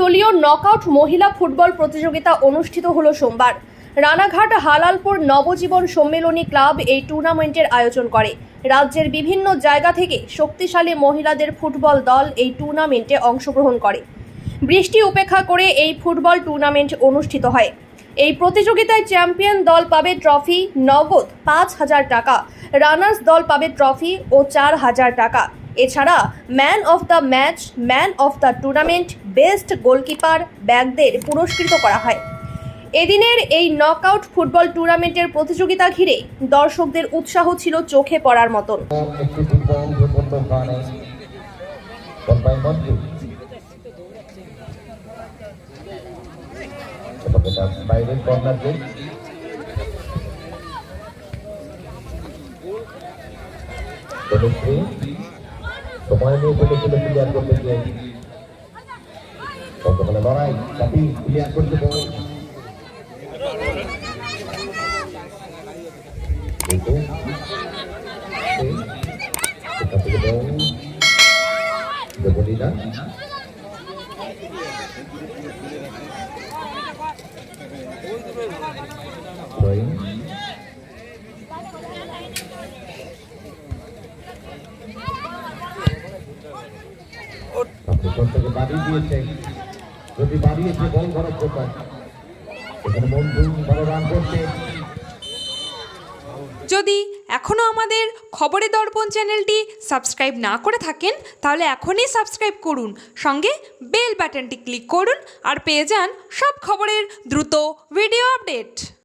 দলীয় নকআউট মহিলা ফুটবল প্রতিযোগিতা অনুষ্ঠিত হলো সোমবার। রানাঘাট হালালপুর নবজীবন সম্মেলনী ক্লাব এই টুর্নামেন্টের আয়োজন করে। রাজ্যের বিভিন্ন জায়গা থেকে শক্তিশালী মহিলাদের ফুটবল দল এই টুর্নামেন্টে অংশগ্রহণ করে। বৃষ্টি উপেক্ষা করে এই ফুটবল টুর্নামেন্ট অনুষ্ঠিত হয়। এই প্রতিযোগিতায় চ্যাম্পিয়ন দল পাবে ট্রফি নগদ পাঁচ হাজার টাকা, রানার্স দল পাবে ট্রফি ও চার হাজার টাকা। এছাড়া man of the match man of the tournament best goalkeeper ব্যাগদের পুরস্কৃত করা হয়। এদিনের এই নকআউট ফুটবল টুর্নামেন্টের প্রতিযোগিতা ঘিরে দর্শকদের উৎসাহ ছিল চোখে পড়ার মতন। ke ini benda-benda pilihan pun benda Kau ke mana marai Tapi pilihan pun ke mana Itu. Kita pergi ke Dia boleh dah. থেকে বাড়িয়ে দিয়েছেন যদি বাড়িয়েছে, বল এখানে বন্ধু রান করছে। যদি এখনও আমাদের খবরের দর্পণ চ্যানেলটি সাবস্ক্রাইব না করে থাকেন, তাহলে এখনই সাবস্ক্রাইব করুন। সঙ্গে বেল বাটনটি ক্লিক করুন আর পেয়ে যান সব খবরের দ্রুত ভিডিও আপডেট।